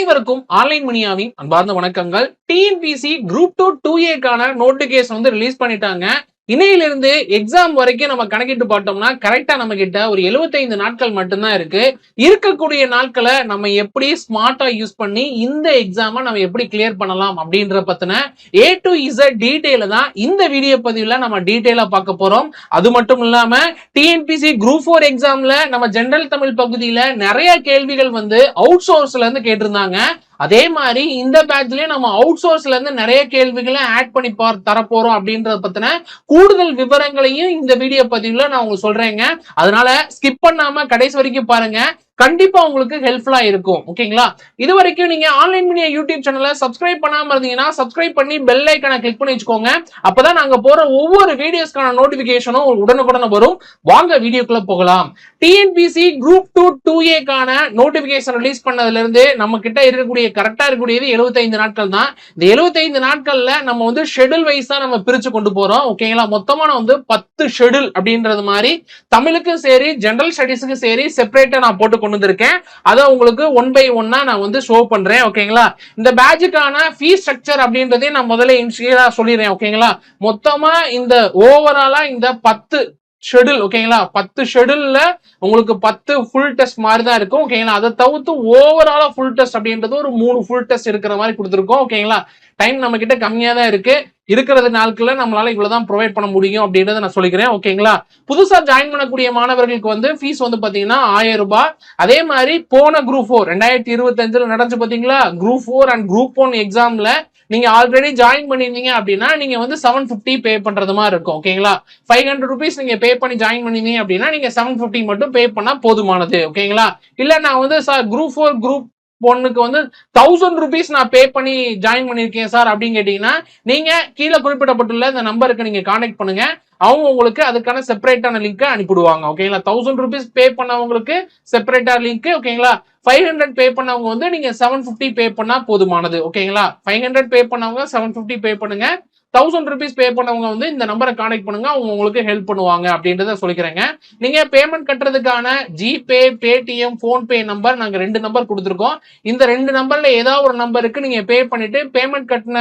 அனைவருக்கும் ஆன்லைன் மணியாவின் அன்பார்ந்த வணக்கங்கள். டிஎன்பிசி குரூப் டூ டூ ஏக்கான நோட்டிபிகேஷன் வந்து ரிலீஸ் பண்ணிட்டாங்க. இன்னையிலிருந்து எக்ஸாம் வரைக்கும் நம்ம கணக்கிட்டு பார்த்தோம்னா கரெக்டா நம்ம கிட்ட ஒரு 75 நாட்கள் மட்டும்தான் இருக்கு. இருக்கக்கூடிய நாட்களை நம்ம எப்படி ஸ்மார்ட்டா யூஸ் பண்ணி இந்த எக்ஸாமை நம்ம எப்படி கிளியர் பண்ணலாம் அப்படின்ற பத்தின ஏ டு இசட் டீடைல தான் இந்த வீடியோ பதிவுல நம்ம டீட்டெயிலா பார்க்க போறோம். அது மட்டும் இல்லாம டிஎன்பிசி குரூப் ஃபோர் எக்ஸாம்ல நம்ம ஜென்ரல் தமிழ் பகுதியில நிறைய கேள்விகள் வந்து அவுட் சோர்ஸ்ல இருந்து கேட்டிருந்தாங்க. அதே மாதிரி இந்த பேட்ச்லயே நம்ம அவுட் சோர்ஸ்ல இருந்து நிறைய கேள்விகளை ஆட் பண்ணி பார் தரப்போறோம் அப்படின்றத பத்தின கூடுதல் விவரங்களையும் இந்த வீடியோ பதிவுல நான் உங்களுக்கு சொல்றேங்க. அதனால ஸ்கிப் பண்ணாம கடைசி வரைக்கும் பாருங்க. கண்டிப்பா உங்களுக்கு ஹெல்ப்ஃபுல்லா இருக்கும். ஓகேங்களா? இது வரைக்கும் நீங்க ஆன்லைன் மீடியா யூடியூப் சேனலை சப்ஸ்கிரைப் பண்ணாம இருந்தீங்கன்னா சப்ஸ்கிரைப் பண்ணி பெல் ஐக்கனை கிளிக் பண்ணி வச்சுக்கோங்க. அப்பதான் நாங்க போற ஒவ்வொரு வீடியோஸ்க்கான நோட்டிபிகேஷனும் உடனுக்குடனே வரும். வாங்க வீடியோக்குள்ள போகலாம். டிஎன்பிசி குரூப் டூ டூ ஏக்கான நோட்டிபிகேஷன் ரிலீஸ் பண்ணதுல இருந்து நம்ம கிட்ட இருக்கக்கூடிய கரெக்டா இருக்கக்கூடியது 75 நாட்கள் தான். இந்த 75 நாட்கள்ல நம்ம வந்து ஷெடியூல் வைஸ் தான் நம்ம பிரிச்சு கொண்டு போறோம். ஓகேங்களா? மொத்தமா நான் வந்து பத்து ஷெடியூல் அப்படின்றது மாதிரி தமிழுக்கும் சரி ஜெனரல் ஸ்டடிஸுக்கும் சரி செப்பரேட்டா நான் போட்டு கொண்டு வந்திருக்கேன் அதை உங்களுக்கு ஒன் பை ஒன்னா நான் வந்து ஷோ பண்றேன் ஓகேங்களா இந்த பேட்சுக்கான ஃபீஸ் ஸ்ட்ரக்சர் அப்படின்றதையும் நான் முதல்ல இன்ஷியலா சொல்லிடுறேன் ஓகேங்களா மொத்தமா இந்த ஓவராலா இந்த பத்து ஷெடியூல் ஓகேங்களா பத்து ஷெடியூல்ல உங்களுக்கு பத்து ஃபுல் டெஸ்ட் மாதிரி தான் இருக்கும் ஓகேங்களா அதை தவிர்த்து ஓவராலா ஃபுல் டெஸ்ட் அப்படின்றது ஒரு மூணு ஃபுல் டெஸ்ட் இருக்கிற மாதிரி கொடுத்துருக்கோம் ஓகேங்களா டைம் நம்ம கிட்ட கம்மியா தான் இருக்கு. இருக்கிறது நாட்கள்ல நம்மளால இவ்வளவுதான் ப்ரொவைட் பண்ண முடியும் அப்படின்றத நான் சொல்லிக்கிறேன். ஓகேங்களா புதுசா ஜாயின் பண்ணக்கூடிய மாணவர்களுக்கு வந்து ஃபீஸ் வந்து பாத்தீங்கன்னா ஆயிரம் ரூபாய். அதே மாதிரி போன குரூப் ஃபோர் ரெண்டாயிரத்தி இருபத்தஞ்சுல நடந்துச்சு பாத்தீங்களா? Group four and group one எக்ஸாம்ல நீங்க ஆல்ரெடி ஜாயின் பண்ணிருந்தீங்க அப்படின்னா நீங்க வந்து செவன் பிப்டி பே பண்றது மாதிரி இருக்கும். ஓகேங்களா ஃபைவ் ஹண்ட்ரட் ருபீஸ் நீங்க பே பண்ணி ஜாயின் பண்ணிருந்தீங்க அப்படின்னா நீங்க செவன் பிப்டி மட்டும் பே பண்ணா போதுமானது. ஓகேங்களா இல்ல நான் வந்து சார் குரூப் ஃபோர் குரூப் பொண்ணுக்கு வந்து தௌசண்ட் ருபீஸ் நான் பே பண்ணி ஜாயின் பண்ணியிருக்கேன் சார் அப்படின்னு கேட்டீங்கன்னா நீங்க கீழே குறிப்பிடப்பட்டுள்ள இந்த நம்பருக்கு நீங்க கான்டாக்ட் பண்ணுங்க. அவங்க உங்களுக்கு அதுக்கான செப்பரேட்டான லிங்க்கை அனுப்பிடுவாங்க ஓகேங்களா தௌசண்ட் ருபீஸ் பே பண்ணவங்களுக்கு செப்பரேட்டா லிங்க் ஓகேங்களா ஃபைவ் ஹண்ட்ரட் பே பண்ணவங்க வந்து நீங்க செவன் ஃபிஃப்டி பே பண்ணா போதுமானது ஓகேங்களா ஃபைவ் ஹண்ட்ரட் பே பண்ணவங்க செவன் ஃபிஃப்டி பே பண்ணுங்க. தௌசண்ட் ருபீஸ் பே பண்ணவங்க வந்து இந்த நம்பரை கான்டாக்ட் பண்ணுங்க. அவங்க உங்களுக்கு ஹெல்ப் பண்ணுவாங்க அப்படின்றத சொல்லிக்கிறேங்க. நீங்க பேமெண்ட் கட்டுறதுக்கான ஜிபே பேடிஎம் ஃபோன்பே நம்பர் நாங்க ரெண்டு நம்பர் கொடுத்துருக்கோம். இந்த ரெண்டு நம்பர்ல ஏதாவது ஒரு நம்பருக்கு நீங்க பே பண்ணிட்டு பேமெண்ட் கட்டின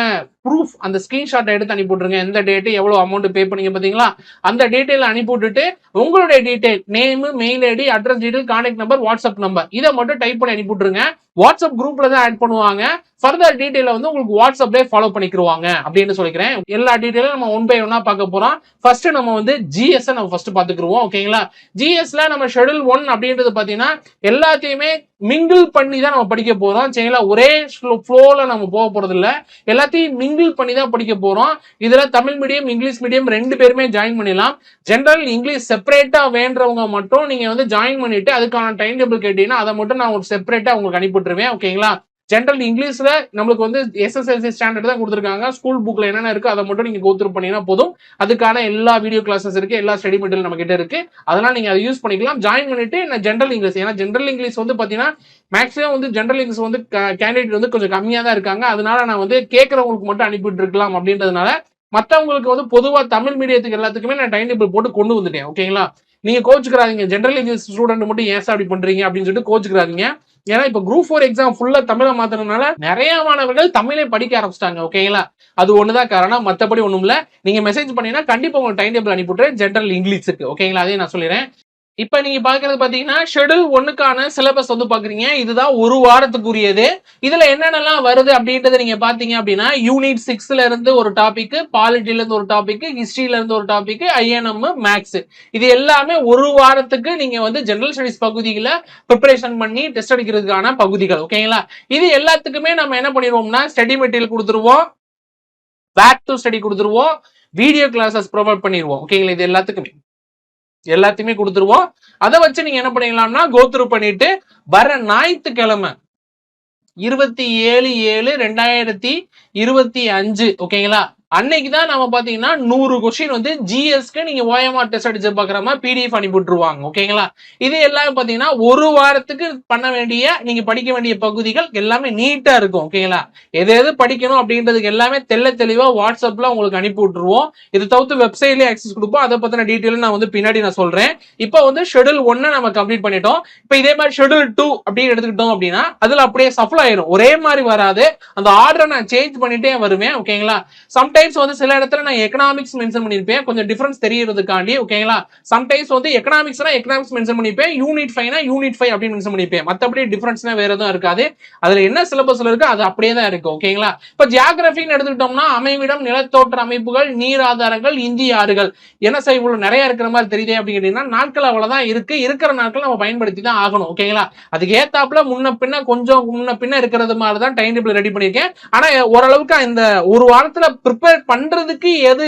ப்ரூஃப் அந்த ஸ்கிரீன்ஷாட்டை எடுத்து அனுப்பி விட்ருங்க எந்த டேட்டு எவ்வளவு அமௌண்ட் பே பண்ணீங்க பாத்தீங்களா? அந்த டீட்டெயில் அனுப்பி விட்டுட்டு உங்களுடைய detail name mail ID address detail contact number WhatsApp number இதை மட்டும் டைப் பண்ணி அனுப்பி விட்ருங்க வாட்ஸ்அப் குரூப்ல தான் ஆட் பண்ணுவாங்க. ஃபர்தர் டீட்டெயில வந்து உங்களுக்கு வாட்ஸ்அப்லேயே ஃபாலோ பண்ணிக்கிருவாங்க அப்படின்னு சொல்லிக்கிறேன். எல்லா டீட்டெயிலும் நம்ம ஒன் பை ஒன்னா பார்க்க போறோம். ஃபர்ஸ்ட் நம்ம வந்து ஜிஎஸ் நம்ம ஃபர்ஸ்ட் பாத்துக்கிருவோம் ஓகேங்களா ஜிஎஸ்ல நம்ம ஷெடியூல் ஒன் அப்படின்றது பாத்தீங்கன்னா எல்லாத்தையுமே மிங்கிள் பண்ணி தான் நம்ம படிக்க போறோம் சரிங்களா? ஒரே ஃப்ளோல நம்ம போக போறது இல்ல எல்லாத்தையும் மிங்கிள் பண்ணி தான் படிக்க போறோம். இதுல தமிழ் மீடியம் இங்கிலீஷ் மீடியம் ரெண்டு பேருமே ஜாயின் பண்ணிடலாம். ஜென்ரல் இங்கிலீஷ் செப்பரேட்டா வேண்டவங்க மட்டும் நீங்க வந்து ஜாயின் பண்ணிட்டு அதுக்கான டைம் டேபிள் கேட்டீங்கன்னா அதை மட்டும் நான் ஒரு செப்பரேட்டா உங்களுக்கு அனுப்பிட்டுருவேன் ஓகேங்களா ஜென்ரல் இங்கிலீஷில் நம்மளுக்கு வந்து எஸ்எஸ்எல்சி ஸ்டாண்டர்ட் தான் கொடுத்துருக்காங்க. ஸ்கூல் புக்கில் என்னென்ன இருக்குது அதை மட்டும் நீங்கள் கோத்ரூ பண்ணீங்கன்னா போதும். அதுக்கான எல்லா வீடியோ கிளாஸஸ் இருக்குது எல்லா ஸ்டடி மெட்டீரியல் நம்ம கிட்ட இருக்கு. நீங்கள் அதை யூஸ் பண்ணிக்கலாம். ஜாயின் பண்ணிட்டு நான் ஜென்ரல் இங்கிலீஷ் ஏன்னா ஜென்ரல் இங்கிலீஷ் வந்து பார்த்தீங்கன்னா மேக்ஸிமம் வந்து ஜென்ரல் இங்கிலீஷ் வந்து கேண்டிடேட் வந்து கொஞ்சம் கம்மியாக தான் இருக்காங்க. அதனால நான் வந்து கேட்குறவங்களுக்கு மட்டும் அனுப்பிட்டு இருக்கலாம் அப்படின்றதுனால மற்றவங்களுக்கு வந்து பொதுவாக தமிழ் மீடியத்துக்கு எல்லாத்துக்குமே நான் டைம் டேபிள் போட்டு கொண்டு வந்துட்டேன். ஓகேங்களா நீங்கள் கோச்சுக்கிறாதீங்க. ஜென்ரல் இங்கிலீஷ் ஸ்டூடெண்ட் மட்டும் ஏன் சார் அப்படி பண்றீங்க அப்படின்னு சொல்லிட்டு கோச்சுக்கிறாதீங்க. ஏன்னா இப்போ குரூப் ஃபோர் எக்ஸாம் ஃபுல்லா தமிழை மாத்திரனால நிறைய மாணவர்கள் தமிழை படிக்க ஆரம்பிச்சிட்டாங்க ஓகேங்களா அது ஒண்ணுதான் காரணம். மத்தபடி ஒண்ணும் இல்லை நீங்க மெசேஜ் பண்ணீங்கன்னா கண்டிப்பா உங்களுக்கு டைம் டேபிள் அனுப்பிவிட்டுறேன் ஜென்ரல் இங்கிலீஷுக்கு ஓகேங்களா அதையும் நான் சொல்லிடுறேன். இப்ப நீங்க பாக்குறது பாத்தீங்கன்னா ஷெடியூல் ஒண்ணுக்கான சிலபஸ் வந்து பாக்குறீங்க. இதுதான் ஒரு வாரத்துக்குரியது. இதுல என்னென்னலாம் வருது அப்படின்றத நீங்க பாத்தீங்க அப்படின்னா யூனிட் சிக்ஸ்ல இருந்து ஒரு டாபிக் பாலிட்டில இருந்து ஒரு டாபிக் ஹிஸ்டரியில இருந்து ஒரு டாபிக் ஐஎன்எம் மேக்ஸ் இது எல்லாமே ஒரு வாரத்துக்கு நீங்க வந்து ஜெனரல் ஸ்டடிஸ் பகுதியில ப்ரிப்பரேஷன் பண்ணி டெஸ்ட் அடிக்கிறதுக்கான பகுதிகள். ஓகேங்களா இது எல்லாத்துக்குமே நம்ம என்ன பண்ணிடுவோம்னா ஸ்டடி மெட்டீரியல் கொடுத்துருவோம். பேக் டு ஸ்டடி கொடுத்துருவோம். வீடியோ கிளாஸஸ் ப்ரொவைட் பண்ணிடுவோம். ஓகேங்களா இது எல்லாத்துக்குமே. எல்லாத்தையுமே கொடுத்துருவோம். அதை வச்சு நீங்க என்ன பண்ணிக்கலாம்னா கோத்ரூ பண்ணிட்டு வர ஞாயிற்றுக்கிழமை இருபத்தி ஏழு ஏழு ரெண்டாயிரத்தி இருபத்தி அஞ்சு ஓகேங்களா அன்னைக்கு தான் நம்ம பாத்தீங்கன்னா நூறு கொஸ்டின் வந்து ஜிஎஸ்க்கு நீங்க ஓஎம்ஆர் டெஸ்ட் அடிச்சு பாக்குற மாதிரி பிடிஎஃப் அனுப்பி விட்டுருவாங்க ஓகேங்களா இது எல்லாமே பாத்தீங்கன்னா ஒரு வாரத்துக்கு பண்ண வேண்டிய நீங்க படிக்க வேண்டிய பகுதிகள் எல்லாமே நீட்டா இருக்கும் ஓகேங்களா எது எது படிக்கணும் அப்படின்றதுக்கு எல்லாமே தெள்ள தெளிவா வாட்ஸ்அப்ல உங்களுக்கு அனுப்பி விட்டுருவோம். இது தவிர்த்து வெப்சைட்லயே ஆக்சஸ் கொடுப்போம். அதை பத்தின டீட்டெயில் நான் வந்து பின்னாடி நான் சொல்றேன். இப்போ வந்து ஷெடியூல் ஒன்னு நம்ம கம்ப்ளீட் பண்ணிட்டோம். இப்போ இதே மாதிரி ஷெடியூல் டூ அப்படின்னு எடுத்துக்கிட்டோம் அப்படின்னா அதுல அப்படியே சஃபல் ஆயிரும். ஒரே மாதிரி வராது. அந்த ஆர்டரை நான் சேஞ்ச் பண்ணிட்டே வருவேன் ஓகேங்களா சம்டைம் சம்டைம்ஸ் வந்து சில இடத்துல நான் எக்கனாமிக்ஸ் மென்ஷன் பண்ணிருப்பேன். கொஞ்சம் டிஃபரன்ஸ் தெரியறதுக்காண்டி ஓகேங்களா சம்டைம்ஸ் வந்து எக்கனாமிக்ஸ்னா எக்கனாமிக்ஸ் மென்ஷன் பண்ணிருப்பேன். யூனிட் ஃபைவ்னா யூனிட் ஃபைவ் அப்படின்னு மென்ஷன் பண்ணிப்பேன் மத்தபடி டிஃபரன்ஸ்னா வேற எதுவும் இருக்காது. அதுல என்ன சிலபஸ்ல இருக்கு அது அப்படியே தான் இருக்கு ஓகேங்களா இப்ப ஜியாகிரபின்னு எடுத்துக்கிட்டோம்னா அமைவிடம் நிலத்தோற்ற அமைப்புகள் நீர் ஆதாரங்கள் இந்திய ஆறுகள். என்ன சார் இவ்வளவு நிறைய இருக்கிற மாதிரி தெரியுது அப்படின்னு கேட்டீங்கன்னா நாட்கள் அவ்வளவுதான் இருக்கு. இருக்கிற நாட்கள் நம்ம பயன்படுத்தி தான் ஆகணும் ஓகேங்களா அதுக்கு ஏத்தாப்புல முன்ன பின்ன கொஞ்சம் முன்ன பின்ன இருக்கிறது மாதிரி தான் டைம் டேபிள் ரெடி பண்ணியிருக்கேன் ஆனா ஓரளவுக்கு இந்த ஒரு வாரத்துல ப்ரிப்பேர் பண்றதுக்கு எது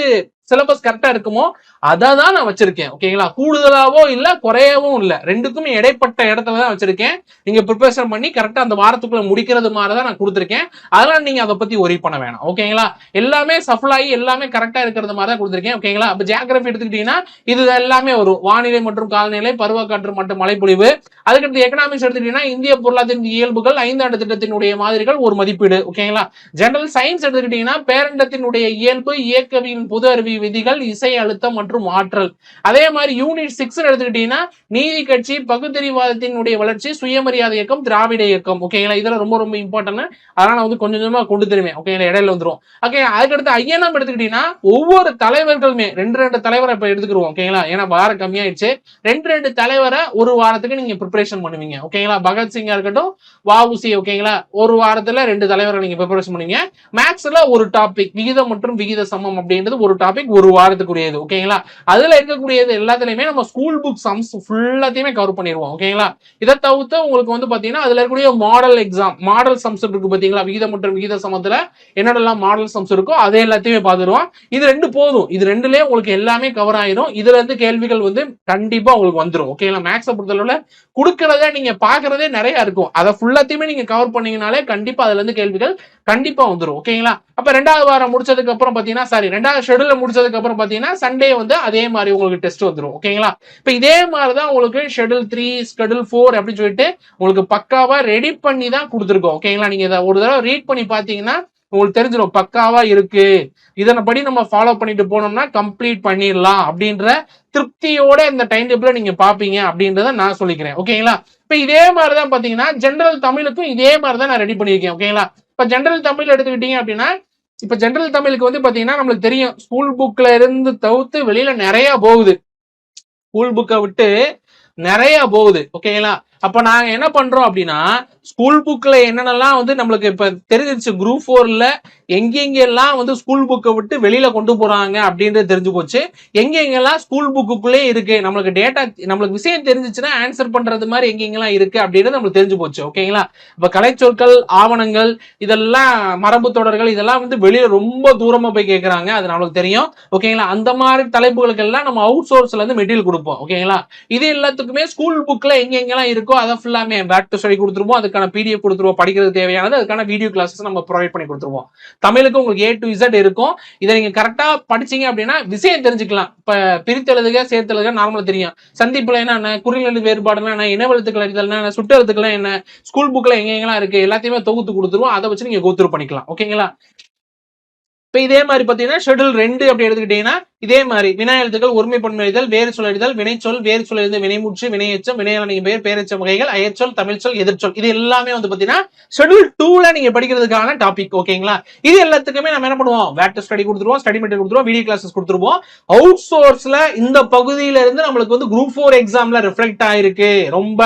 சிலபஸ் கரெக்டா இருக்குமோ அதை தான் நான் வச்சிருக்கேன். ஓகேங்களா கூடுதலாவோ இல்ல குறையவும் இல்ல. ரெண்டுக்குமே இடைப்பட்ட இடத்துல தான் வச்சிருக்கேன். நீங்க ப்ரிப்பரேஷன் பண்ணி கரெக்டா அந்த வாரத்துக்குள்ள முடிக்கிறது மாதிரி தான் நான் கொடுத்துருக்கேன். அதனால நீங்க அதை பத்தி ஒரி பண்ண வேணாம். ஓகேங்களா எல்லாமே சஃபல் ஆகி எல்லாமே கரெக்டா இருக்கிறது மாதிரி தான் கொடுத்துருக்கேன் ஓகேங்களா அப்ப ஜியாகிரபி எடுத்துக்கிட்டீங்கன்னா இது எல்லாமே வரும் வானிலை மற்றும் காலநிலை பருவக்காற்று மற்றும் மழைப்பொழிவு. அதுக்கடுத்து எக்கனாமிக்ஸ் எடுத்துக்கிட்டீங்கன்னா இந்திய பொருளாதாரத்தின் இயல்புகள் ஐந்தாண்டு திட்டத்தினுடைய மாதிரிகள் ஒரு மதிப்பீடு. ஓகேங்களா ஜெனரல் சயின்ஸ் எடுத்துக்கிட்டீங்கன்னா பேரண்டத்தினுடைய இயல்பு இயக்கவியின் பொது அறிவியல் விதிகள் இசை அழுத்தம் மற்றும் ஆற்றல். அதே மாதிரி யூனிட் சிக்ஸ் எடுத்துக்கிட்டீங்கன்னா நீதி கட்சி பகுத்தறிவாதத்தினுடைய வளர்ச்சி சுயமரியாதை இயக்கம் திராவிட இயக்கம். ஓகேங்களா இதெல்லாம் ரொம்ப ரொம்ப இம்பார்ட்டன்ட் அதனால நான் வந்து கொஞ்சம் கொஞ்சமா கொண்டு தருவேன். ஓகேங்களா இடையில வந்துடும் ஓகே அதுக்கடுத்து ஐஎன்எம் எடுத்துக்கிட்டீங்கன்னா ஒவ்வொரு தலைவர்களுமே ரெண்டு ரெண்டு தலைவரை இப்ப எடுத்துக்கிருவோம். ஓகேங்களா ஏன்னா வாரம் கம்மியாயிடுச்சு. ரெண்டு ரெண்டு தலைவரை ஒரு வாரத்துக்கு நீங்க ப்ரிப்பரேஷன் பண்ணுவீங்க. ஓகேங்களா பகத்சிங்கா இருக்கட்டும் வாவுசி ஓகேங்களா ஒரு வாரத்துல ரெண்டு தலைவரை நீங்க ப்ரிப்பரேஷன் பண்ணுவீங்க. மேக்ஸ்ல ஒரு டாபிக் விகிதம் மற்றும் விகித சமம் அப்படின்றது ஒரு டாபிக் ஒரு வாரத்துக்குரியது ஓகேங்களா அதுல இருக்கக்கூடியது எல்லாத்துலயுமே நம்ம ஸ்கூல் புக் சம்ஸ் ஃபுல்லாத்தையுமே கவர் பண்ணிடுவோம் ஓகேங்களா இதை தவிர்த்து உங்களுக்கு வந்து பாத்தீங்கன்னா அதுல இருக்கக்கூடிய மாடல் எக்ஸாம் மாடல் சம்ஸ் இருக்கு பாத்தீங்களா? விகித மற்றும் விகித சமத்துல என்னென்னலாம் மாடல் சம்ஸ் இருக்கோ அதை எல்லாத்தையுமே பார்த்துருவோம் இது ரெண்டு போதும். இது ரெண்டுலயே உங்களுக்கு எல்லாமே கவர் ஆயிரும். இதுல இருந்து கேள்விகள் வந்து கண்டிப்பா உங்களுக்கு வந்துரும் ஓகேங்களா மேக்ஸை பொறுத்தளவுல கொடுக்கறத நீங்க பாக்குறதே நிறைய இருக்கும். அதை ஃபுல்லாத்தையுமே நீங்க கவர் பண்ணீங்கனாலே கண்டிப்பா அதுல இருந்து கேள்விகள் கண்டிப்பா வந்துடும் ஓகேங்களா? அப்ப ரெண்டாவது வாரம் முடிச்சதுக்கு அப்புறம் பாத்தீங்கன்னா சாரி ரெண்டாவது ஷெடியூல் முடிச்சதுக்கு அப்புறம் பாத்தீங்கன்னா சண்டே வந்து அதே மாதிரி உங்களுக்கு டெஸ்ட் வந்துடும் ஓகேங்களா? இப்ப இதே மாதிரி தான் உங்களுக்கு ஷெடியூல் த்ரீ ஷெடியூல் ஃபோர் அப்படின்னு சொல்லிட்டு உங்களுக்கு பக்காவா ரெடி பண்ணி தான் கொடுத்துருக்கோம் ஓகேங்களா? நீங்க இதை ஒரு தடவை ரீட் பண்ணி பாத்தீங்கன்னா உங்களுக்கு தெரிஞ்சிடும் பக்காவா இருக்கு. இதனை படி நம்ம ஃபாலோ பண்ணிட்டு போனோம்னா கம்ப்ளீட் பண்ணிடலாம் அப்படின்ற திருப்தியோட இந்த டைம் டேபிள நீங்க பாப்பீங்க அப்படின்றத நான் சொல்லிக்கிறேன். ஓகேங்களா இப்ப இதே மாதிரி தான் பாத்தீங்கன்னா ஜென்ரல் தமிழுக்கும் இதே மாதிரி தான் நான் ரெடி பண்ணியிருக்கேன். ஓகேங்களா இப்ப ஜென்ரல் தமிழ் எடுத்துக்கிட்டீங்க அப்படின்னா இப்ப ஜென்ரல் தமிழுக்கு வந்து பாத்தீங்கன்னா நம்மளுக்கு தெரியும் ஸ்கூல் புக்ல இருந்து தவிர்த்து வெளியில நிறைய போகுது. ஸ்கூல் புக்கை விட்டு நிறைய போகுது. ஓகேங்களா அப்ப நாங்க என்ன பண்றோம் அப்படின்னா ஸ்கூல் புக்ல என்னென்னலாம் வந்து நம்மளுக்கு இப்ப தெரிஞ்சிருச்சு குரூப் ஃபோர்ல எங்கெங்கெல்லாம் வந்து ஸ்கூல் புக்கை விட்டு வெளியில கொண்டு போறாங்க அப்படின்றது தெரிஞ்சு போச்சு. எங்கெங்கெல்லாம் ஸ்கூல் புக்குக்குள்ளே இருக்கு நம்மளுக்கு டேட்டா நம்மளுக்கு விஷயம் தெரிஞ்சிச்சுன்னா ஆன்சர் பண்றது மாதிரி எங்கெங்கெல்லாம் இருக்கு அப்படின்றது நம்மளுக்கு தெரிஞ்சு போச்சு ஓகேங்களா இப்ப கலைச்சொற்கள் ஆவணங்கள் இதெல்லாம் மரபு தொடர்கள் இதெல்லாம் வந்து வெளியில ரொம்ப தூரமா போய் கேட்கறாங்க அது நம்மளுக்கு தெரியும் ஓகேங்களா அந்த மாதிரி தலைப்புகளுக்கு எல்லாம் நம்ம அவுட் சோர்ஸ்ல இருந்து மெட்டீரியல் கொடுப்போம் ஓகேங்களா இது எல்லாத்துக்குமே ஸ்கூல் புக்ல எங்கெங்கெல்லாம் இருக்கோ அதை ஃபுல்லாமே பேக் டு ஸ்டடி கொடுத்துருவோம். அதுக்கான பிடிஎஃப் கொடுத்துருவோம். படிக்கிறது தேவையானது. அதுக்கான வீடியோ கிளாஸஸ் நம்ம ப்ரொவைட் பண்ணி கொடுத்துருவோம். தமிழுக்கு உங்களுக்கு ஏ டு இசட் இருக்கும். இதை நீங்க கரெக்டா படிச்சீங்க அப்படின்னா விஷயம் தெரிஞ்சுக்கலாம். இப்போ பிரித்தெழுதுக சேர்த்தெழுதுக நார்மலாக தெரியும். சந்திப்புல என்ன குறிநெழு வேறுபாடுனா என்ன இனவெழுத்துக்கள் அறிதல் என்ன சுட்டெழுத்துக்கெல்லாம் என்ன ஸ்கூல் புக்ல எங்கே எங்கெல்லாம் இருக்கு எல்லாத்தையுமே தொகுத்து கொடுத்துருவோம். அதை வச்சு நீங்க கோத்துரு பண்ணிக்கலாம். ஓகேங்களா? இப்போ இதே மாதிரி பார்த்தீங்கன்னா ஷெடியூல் ரெண்டு அப்படி எடுத்துக்கிட்டீங்கன்னா இதே மாதிரி வினா எழுத்துக்கள் ஒருமை பன்மைதல் வேறு சொல்லறிதல் வினைச்சொல் வேறு சொல்லறிந்து வினைமுற்று வினையச்சம் வினையாளனின் பெயர் பேரச்ச வகைகள் அயற்சொல் தமிழ்ச்சொல் எதிர்ச்சொல் இது எல்லாமே வந்து பாத்தீங்கன்னா ஷெட்யூல் டூல நீங்க படிக்கிறதுக்கான டாபிக் ஓகேங்களா இது எல்லாத்துக்குமே நம்ம என்ன பண்ணுவோம்? வேட்டர் ஸ்டடி கொடுத்துருவோம் ஸ்டடி மெட்டீரியல் கொடுத்துருவோம் வீடியோ கிளாஸஸ் கொடுத்துருவோம். அவுட் சோர்ஸ்ல இந்த பகுதியில இருந்து நம்மளுக்கு வந்து குரூப் ஃபோர் எக்ஸாம்ல ரிஃப்ளெக்ட் ஆயிருக்கு. ரொம்ப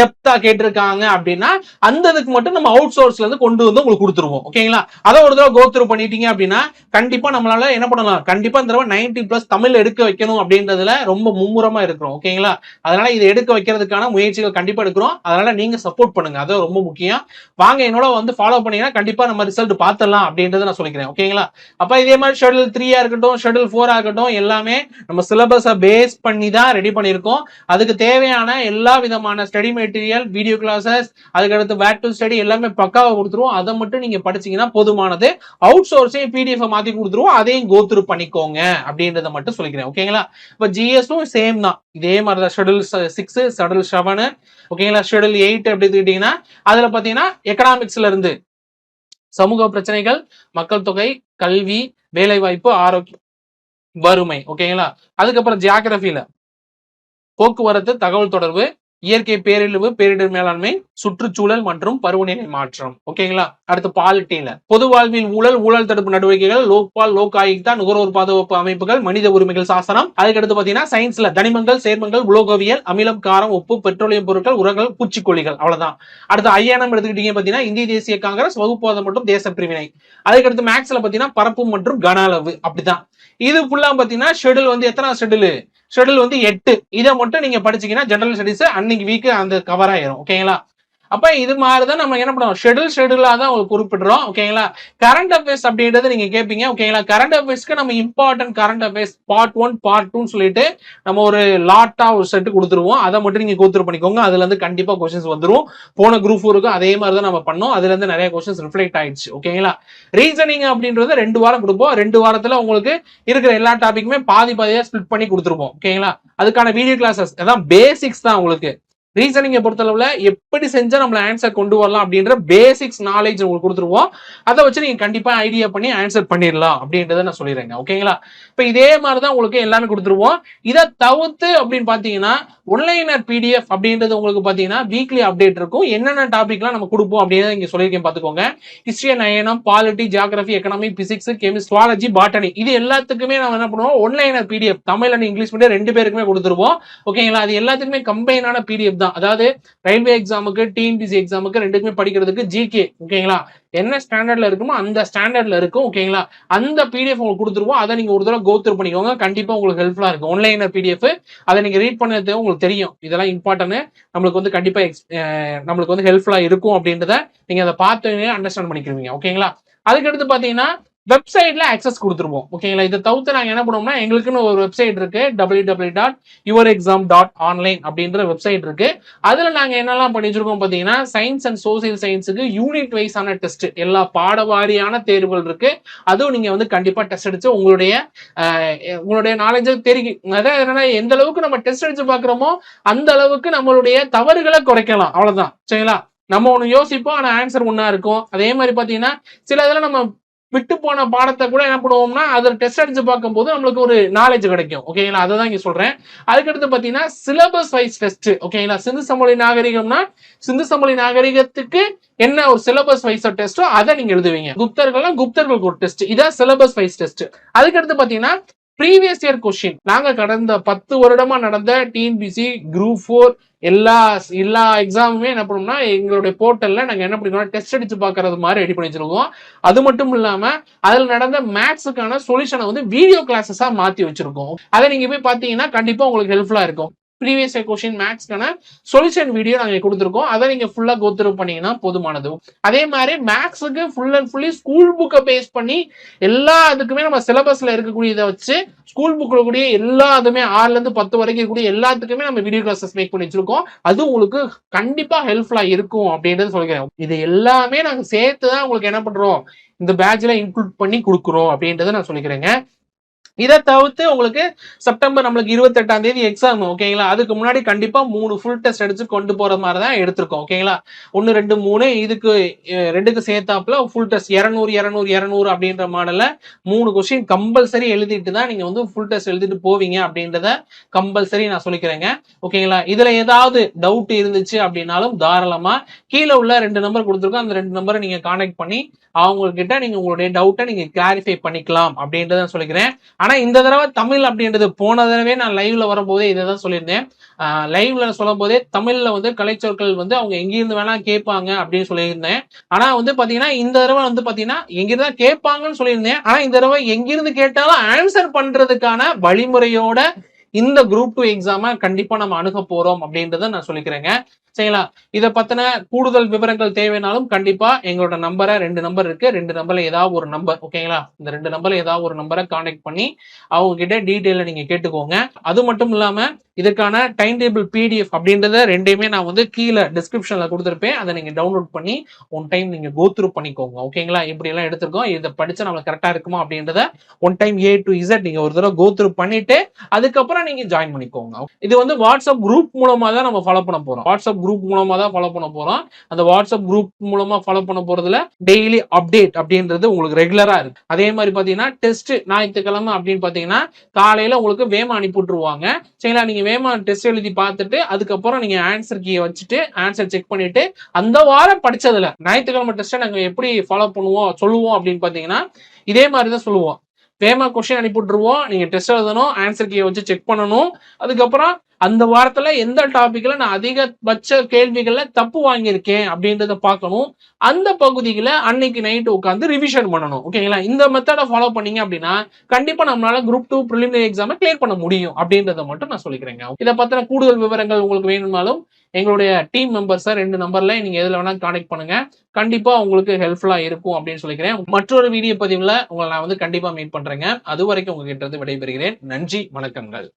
டெப்தா கேட்டிருக்காங்க அப்படின்னா அந்த இதுக்கு மட்டும் நம்ம அவுட் சோர்ஸ்ல இருந்து கொண்டு வந்து உங்களுக்கு கொடுத்துருவோம் ஓகேங்களா அதை ஒரு தடவை கோத்ரூ பண்ணிட்டீங்க அப்படின்னா கண்டிப்பா நம்மளால என்ன பண்ணலாம்? கண்டிப்பா இந்த தடவை நைன்டி பிளஸ் தமிழ் எடுக்க வைக்கணும் அப்படின்றதுல ரொம்ப மும்முரமா இருக்கிறோம் ஓகேங்களா அதனால இதை எடுக்க வைக்கிறதுக்கான முயற்சிகள் கண்டிப்பா எடுக்கிறோம். அதனால நீங்க சப்போர்ட் பண்ணுங்க. அது ரொம்ப முக்கியம். வாங்க என்னோட வந்து ஃபாலோ பண்ணீங்கன்னா கண்டிப்பா நம்ம ரிசல்ட் பார்த்துடலாம் அப்படின்றத நான் சொல்லிக்கிறேன் ஓகேங்களா அப்ப இதே மாதிரி ஷெடியூல் த்ரீயா இருக்கட்டும் ஷெடியூல் ஃபோரா இருக்கட்டும் எல்லாமே நம்ம சிலபஸை பேஸ் பண்ணி தான் ரெடி பண்ணியிருக்கோம். அதுக்கு தேவையான எல்லா விதமான ஸ்டடி மெட்டீரியல் வீடியோ கிளாஸஸ் அதுக்கடுத்து பேக் டு ஸ்டடி எல்லாமே பக்காவா கொடுத்துருவோம். அதை மட்டும் நீங்க படிச்சீங்கன்னா போதுமானது. அவுட் சோர்ஸையும் பிடிஎஃப் மாத்தி கொடுத்துருவோம். அதையும் கோத்ரூ பண்ணிக்கோங்க அப்படின்றத மட்டும் சொல்லிக்கிறேன். ஓகேங்களா இப்போ ஜிஎஸும் சேம் தான். இதே மாதிரி தான். ஷெடியூல் சிக்ஸ் ஷெடியூல் செவனு ஓகேங்களா ஷெடியூல் எயிட் அப்படி எடுத்துக்கிட்டீங்கன்னா அதுல பாத்தீங்கன்னா எக்கனாமிக்ஸ்ல இருந்து சமூக பிரச்சனைகள் மக்கள் தொகை கல்வி வேலைவாய்ப்பு ஆரோக்கியம் வறுமை ஓகேங்களா அதுக்கப்புறம் ஜியாகிரபியில போக்குவரத்து தகவல் தொடர்பு இயற்கை பேரழிவு பேரிடர் மேலாண்மை சுற்றுச்சூழல் மற்றும் பருவநிலை மாற்றம். ஓகேங்களா அடுத்து பாலிட்டியில பொது வாழ்வில் ஊழல் ஊழல் தடுப்பு நடவடிக்கைகள் லோக்பால் லோக் ஆயுக்தா நுகர்வோர் பாதுகாப்பு அமைப்புகள் மனித உரிமைகள் சாசனம். அதுக்கடுத்து பாத்தீங்கன்னா சயின்ஸ்ல தனிமங்கள் சேர்மங்கள் உலோகவியல் அமிலம் காரம் உப்பு பெட்ரோலியம் பொருட்கள் உரங்கள் பூச்சிக்கொல்லிகள். அவ்வளவுதான். அடுத்து ஐயானம் எடுத்துக்கிட்டீங்க பாத்தீங்கன்னா இந்திய தேசிய காங்கிரஸ் வகுப்புவாதம் மற்றும் தேச பிரிவினை. அதுக்கடுத்து மேக்ஸ்ல பாத்தீங்கன்னா பரப்பு மற்றும் கன அளவு. அப்படிதான். இது ஃபுல்லா பாத்தீங்கன்னா ஷெடியூல் வந்து எத்தனை ஷெடியூல் ஷெடியூல் வந்து எட்டு. இதை மட்டும் நீங்க படிச்சீங்கன்னா ஜெனரல் ஸ்டடிஸ் அன்னைக்கு வீக் அந்த கவர் ஆயிரும். ஓகேங்களா அப்ப இது மாதிரிதான் நம்ம என்ன பண்ணுவோம் ஷெடியூல் ஷெடியூலா தான் உங்களுக்கு குறிப்பிடுறோம். ஓகேங்களா கரண்ட் அஃபேர்ஸ் அப்படின்றது நீங்க கேட்பீங்க ஓகேங்களா கரண்ட் அஃபேர்ஸ்க்கு நம்ம important current affairs part one part டூன்னு சொல்லிட்டு நம்ம ஒரு லாட்டா ஒரு செட்டு கொடுத்துருவோம். அதை மட்டும் நீங்க கொடுத்துரு பண்ணிக்கோங்க. அதுல இருந்து கண்டிப்பா கொஸ்டின்ஸ் வந்துரும். போன குரூப் இருக்கும் அதே மாதிரி தான் நம்ம பண்ணோம். அதுல இருந்து நிறைய கொஸ்டின்ஸ் ரிஃப்ளெக்ட் ஆயிடுச்சு. ஓகேங்களா ரீசனிங் அப்படின்றது ரெண்டு வாரம் கொடுப்போம். ரெண்டு வாரத்துல உங்களுக்கு இருக்கிற எல்லா டாபிக்குமே பாதி பாதியா ஸ்பிளிட் பண்ணி கொடுத்துருப்போம். ஓகேங்களா அதுக்கான வீடியோ கிளாஸஸ் அதான் பேசிக்ஸ் தான் உங்களுக்கு. ரீசனிங்கை பொறுத்தளவில் எப்படி செஞ்சால் நம்மள ஆன்சர் கொண்டு வரலாம் அப்படின்ற பேசிக்ஸ் நாலேஜ் உங்களுக்கு கொடுத்துருவோம். அதை வச்சு நீங்கள் கண்டிப்பாக ஐடியா பண்ணி ஆன்சர் பண்ணிடலாம் அப்படின்றத நான் சொல்லிடுறேங்க. ஓகேங்களா இப்போ இதே மாதிரி தான் உங்களுக்கு எல்லாமே கொடுத்துருவோம். இதை தவிர்த்து அப்படின்னு பார்த்தீங்கன்னா ஒன்லைனர் பிடிஎஃப் அப்படின்றது உங்களுக்கு பார்த்தீங்கன்னா வீக்லி அப்டேட் இருக்கும். என்னென்ன டாபிக்லாம் நம்ம கொடுப்போம் அப்படின்னு இங்கே சொல்லியிருக்கேன் பார்த்துக்கோங்க history நயனம் polity geography economy physics chemist zoology botany இது எல்லாத்துக்குமே நம்ம என்ன பண்ணுவோம்? One liner PDF Tamil and English medium ரெண்டு பேருக்குமே கொடுத்துருவோம். ஓகேங்களா அது எல்லாத்துக்குமே கம்பைனான பிடிஎஃப் தான். அதாவது ரயில்வே எக்ஸாமுக்கு டிஎன்பிசி எக்ஸாமுக்கு ரெண்டுக்குமே படிக்கிறதுக்கு ஜிகே ஓகேங்களா என்ன ஸ்டாண்டர்ட்ல இருக்குமோ அந்த ஸ்டாண்டர்ட்ல இருக்கும் ஓகேங்களா அந்த பிடிஎஃப் உங்களுக்கு கொடுத்துருவோம். அதை நீங்க ஒரு தடவை கோத்ரூ பண்ணிக்கோங்க. கண்டிப்பா உங்களுக்கு ஹெல்ப்ஃபுல்லா இருக்கும். ஒன்லைனர் பிடிஎஃப் அதை நீங்க ரீட் பண்ணது உங்களுக்கு தெரியும். இதெல்லாம் இம்பார்ட்டன்ட் நம்மளுக்கு வந்து கண்டிப்பா அஹ் நம்மளுக்கு வந்து ஹெல்ப்ஃபுல்லா இருக்கும் அப்படின்றத நீங்க அதை பார்த்து அண்டர்ஸ்டாண்ட் பண்ணிக்கிறீங்க ஓகேங்களா அதுக்கடுத்து பாத்தீங்கன்னா வெப்சைட்ல ஆக்சஸ் கொடுத்துருவோம். ஓகேங்களா இதை தவிர்த்து நாங்கள் என்ன பண்ணுவோம்னா எங்களுக்குன்னு ஒரு வெப்சைட் இருக்கு W W dot your exam dot online அப்படின்ற வெப்சைட் இருக்கு. அதுல நாங்க என்னெல்லாம் பண்ணி பார்த்தீங்கன்னா சயின்ஸ் அண்ட் சோசியல் சயின்ஸுக்கு யூனிட் வைஸான டெஸ்ட் எல்லா பாடவாரியான தேர்வுகள் இருக்கு. அதுவும் நீங்க வந்து கண்டிப்பா டெஸ்ட் அடிச்சு உங்களுடைய உங்களுடைய நாலேஜை தெரியும் அதாவது என்னன்னா எந்த அளவுக்கு நம்ம டெஸ்ட் அடிச்சு பார்க்குறோமோ அந்த அளவுக்கு நம்மளுடைய தவறுகளை குறைக்கலாம். அவ்வளவுதான். சரிங்களா? நம்ம ஒன்று யோசிப்போம் ஆனால் ஆன்சர் ஒன்றா இருக்கும். அதே மாதிரி பார்த்தீங்கன்னா சில இதில் நம்ம விட்டு போன பாடத்தை கூட என்ன பண்ணுவோம்னா அதை டெஸ்ட் அடிச்சு பார்க்கும்போது நம்மளுக்கு ஒரு நாலேஜ் கிடைக்கும். ஓகேங்களா அதை தான் இங்க சொல்றேன். அதுக்கடுத்து பாத்தீங்கன்னா சிலபஸ் வைஸ் டெஸ்ட் ஓகேங்களா சிந்து சமொழி நாகரிகம்னா சிந்து சமொழி நாகரிகத்துக்கு என்ன ஒரு சிலபஸ் வைஸ் டெஸ்ட்டோ அதை நீங்க எழுதுவீங்க. குப்தர்கள்னா குப்தர்களுக்கு ஒரு டெஸ்ட் இதான் சிலபஸ் வைஸ் டெஸ்ட் அதுக்கடுத்து பாத்தீங்கன்னா ப்ரீவியஸ் இயர் கொஸ்டின் நாங்க கடந்த பத்து வருடமா நடந்த டிஎன்பிசி குரூப் ஃபோர் எல்லா எல்லா எக்ஸாமுமே என்ன பண்ணோம்னா எங்களுடைய போர்ட்டல்ல நாங்க என்ன பண்ணிக்கிறோம் டெஸ்ட் அடிச்சு பார்க்கறது மாதிரி ரெடி பண்ணி வச்சிருக்கோம். அது மட்டும் இல்லாம அதுல நடந்த மேத்ஸுக்கான சொல்யூஷனை வந்து வீடியோ கிளாஸஸா மாத்தி வச்சிருக்கோம். அதை நீங்க போய் பாத்தீங்கன்னா கண்டிப்பா உங்களுக்கு ஹெல்ப்ஃபுல்லா இருக்கும். ப்ரீவியஸ் இயர் கொஸ்டின் மேக்ஸ்க்கான சொல்யூஷன் வீடியோ நாங்கள் கொடுத்துருக்கோம். அதை நீங்கள் ஃபுல்லாக கோத்ரூ பண்ணீங்கன்னா போதுமானது. அதே மாதிரி மேக்ஸுக்கு ஃபுல் அண்ட் ஃபுல்லி ஸ்கூல் புக்கை பேஸ் பண்ணி எல்லா இதுக்குமே நம்ம சிலபஸில் இருக்கக்கூடியதை வச்சு ஸ்கூல் புக்கில் கூடிய எல்லா இதுமே ஆறுலேருந்து பத்து வரைக்கும் இருக்கக்கூடிய எல்லாத்துக்குமே நம்ம வீடியோ கிளாஸஸ் மேக் பண்ணி வச்சிருக்கோம். அது உங்களுக்கு கண்டிப்பாக ஹெல்ப்ஃபுல்லாக இருக்கும் அப்படின்றது சொல்கிறேன் இது எல்லாமே நாங்கள் சேர்த்து தான் உங்களுக்கு என்ன பண்ணுறோம் இந்த பேட்ச்ல இன்க்ளூட் பண்ணி கொடுக்குறோம் அப்படின்றத நான் சொல்லிக்கிறேங்க. இதை தவிர்த்து உங்களுக்கு செப்டம்பர் நம்மளுக்கு இருபத்தெட்டாம் தேதி எக்ஸாம் ஓகேங்களா அதுக்கு முன்னாடி கண்டிப்பா மூணு ஃபுல் டெஸ்ட் எடுத்து கொண்டு போற மாதிரி தான் எடுத்திருக்கோம் ஓகேங்களா ஒன்னு ரெண்டு மூணு இதுக்கு ரெண்டுக்கு சேர்த்தாப்புல ஃபுல் டெஸ்ட் இரநூறு இரநூறு இரநூறு அப்படின்ற மாடல்ல மூணு கொஸ்டின் கம்பல்சரி எழுதிட்டு தான் நீங்க வந்து ஃபுல் டெஸ்ட் எழுதிட்டு போவீங்க அப்படின்றத கம்பல்சரி நான் சொல்லிக்கிறேங்க ஓகேங்களா இதுல ஏதாவது டவுட் இருந்துச்சு அப்படின்னாலும் தாராளமா கீழே உள்ள ரெண்டு நம்பர் கொடுத்துருக்கோம் அந்த ரெண்டு நம்பரை நீங்க கான்டாக்ட் பண்ணி அவங்க கிட்ட நீங்க உங்களுடைய டவுட்டை நீங்க கிளாரிஃபை பண்ணிக்கலாம் அப்படின்றத நான் சொல்லிக்கிறேன். ஆனா இந்த தடவை தமிழ் அப்படின்றது போன தடவை நான் லைவ்ல வரும்போதே இதை தான் சொல்லியிருந்தேன் லைவ்ல சொல்லும் போதே தமிழ்ல வந்து கலைச்சொற்கள் வந்து அவங்க எங்கிருந்து வேணா கேட்பாங்க அப்படின்னு சொல்லியிருந்தேன். ஆனா வந்து பாத்தீங்கன்னா இந்த தடவை வந்து பாத்தீங்கன்னா எங்கிருந்து தான் கேட்பாங்கன்னு சொல்லியிருந்தேன். ஆனா இந்த தடவை எங்கிருந்து கேட்டாலும் ஆன்சர் பண்றதுக்கான வழிமுறையோட இந்த குரூப் டூ எக்ஸாமை கண்டிப்பா நம்ம அணுக போறோம் அப்படின்றத நான் சொல்லிக்கிறேங்க. சரிங்களா இதை பத்தின கூடுதல் விவரங்கள் தேவைனாலும் கண்டிப்பா எங்களோட நம்பரை ரெண்டு நம்பர் இருக்கு. ரெண்டு நம்பர்ல ஏதாவது ஒரு நம்பர் ஓகேங்களா இந்த ரெண்டு நம்பர்ல ஏதாவது ஒரு நம்பரை கான்டாக்ட் பண்ணி அவங்க கிட்ட டீட்டெயில நீங்க கேட்டுக்கோங்க. அது மட்டும் இல்லாம இதுக்கான டைம் டேபிள் பிடிஎஃப் அப்படின்றத ரெண்டையுமே நான் வந்து கீழே டிஸ்கிரிப்ஷன்ல கொடுத்துருப்பேன். அதை நீங்க டவுன்லோட் பண்ணி ஒன் டைம் நீங்க கோத்ரூ பண்ணிக்கோங்க ஓகேங்களா இப்படி எல்லாம் எடுத்திருக்கோம். இதை படிச்சா நம்மளுக்கு கரெக்டா இருக்குமா அப்படின்றத one time A to Z நீங்க ஒரு தடவை கோத்ரூ பண்ணிட்டு அதுக்கப்புறம் நீங்க ஜாயின் பண்ணிக்கோங்க. இது வந்து வாட்ஸ்அப் குரூப் மூலமா தான் நம்ம ஃபாலோ பண்ண போறோம். வாட்ஸ்அப் குரூப் மூலமா தான் ஃபாலோ பண்ண போறோம். அந்த வாட்ஸ்அப் குரூப் மூலமா ஃபாலோ பண்ண போறதுல டெய்லி அப்டேட் அப்படின்றது உங்களுக்கு ரெகுலரா இருக்கு. அதே மாதிரி பாத்தீங்கன்னா டெஸ்ட் ஞாயிற்றுக்கிழமை அப்படின்னு பாத்தீங்கன்னா காலையில உங்களுக்கு வேமா அனுப்பி விட்டுருவாங்க சரிங்களா? நீங்க வேமா டெஸ்ட் எழுதி பார்த்துட்டு அதுக்கப்புறம் நீங்க ஆன்சர் கீயை வச்சுட்டு ஆன்சர் செக் பண்ணிட்டு அந்த வாரம் படிச்சதுல ஞாயிற்றுக்கிழமை டெஸ்ட்டை நாங்க எப்படி ஃபாலோ பண்ணுவோம் சொல்லுவோம் அப்படின்னு பாத்தீங்கன்னா இதே மாதிரி தான் சொல்லுவோம். வேமா கொஸ்டின் அனுப்பி விட்டுருவோம் நீங்க டெஸ்ட் எழுதணும் ஆன்சர் கீயை வச்சு செக் பண்ணணும். அதுக்கப்புறம் அந்த வாரத்துல எந்த டாபிக்ல நான் அதிகபட்ச கேள்விகள்ல தப்பு வாங்கியிருக்கேன் அப்படின்றத பார்க்கணும். அந்த பகுதிகளை அன்னைக்கு நைட்டு உட்காந்து ரிவிஷன் பண்ணணும். ஓகேங்களா இந்த மெத்தடை ஃபாலோ பண்ணீங்க அப்படின்னா கண்டிப்பா நம்மளால குரூப் டூ ப்ரிலிமினரி எக்ஸாமை கிளியர் பண்ண முடியும் அப்படின்றத மட்டும் நான் சொல்லிக்கிறேங்க. இதை பத்தின கூடுதல் விவரங்கள் உங்களுக்கு வேணும்னாலும் எங்களுடைய டீம் மெம்பர்ஸை ரெண்டு நம்பர்ல நீங்க எதுல வேணா கான்டெக்ட் பண்ணுங்க. கண்டிப்பா உங்களுக்கு ஹெல்ப்ஃபுல்லா இருக்கும் அப்படின்னு சொல்லிக்கிறேன். மற்றொரு வீடியோ பதிவுல உங்களை நான் வந்து கண்டிப்பா மீட் பண்றேங்க. அது வரைக்கும் உங்ககிட்ட இருந்து விடைபெறுகிறேன். நன்றி வணக்கங்கள்.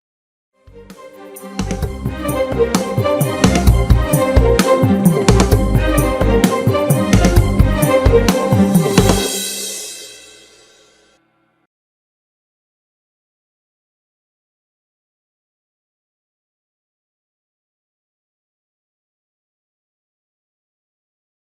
Thank you.